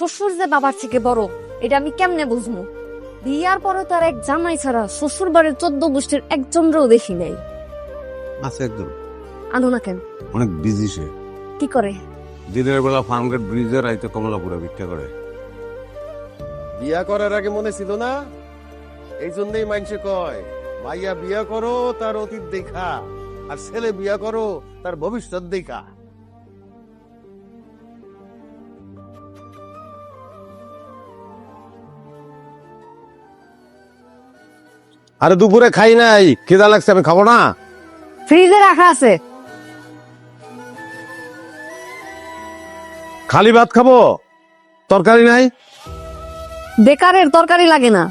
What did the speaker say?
শ্বশুর যে বাবার থেকে বড় এটা আমি কেমনে বুঝব বিয়ার পরে তার এক জামাই ছাড়া শ্বশুর বাড়ির চোদ্দ গোষ্ঠীর একজনরেও দেখি নাই। আছে একদম আনো না কেন? অনেক বিজি সে। কি করে? দিনের বেলা ফার্মগেট ব্রিজে রাইতে কমলাপুরে ভিক্ষা করে। বিয়া করার আগে মনে ছিল না? এই জন্যই মানুষে কয় মাইয়া বিয়া করো তার অতীত দেখা আর ছেলে বিয়া করো তার ভবিষ্যৎ দেখা। আরে দুপুরে খাই নাই খিদা লাগছে আমি খাব না। ফ্রিজে রাখা আছে। খালি ভাত খাব? তরকারি নাই? বেকারের তরকারি লাগে না।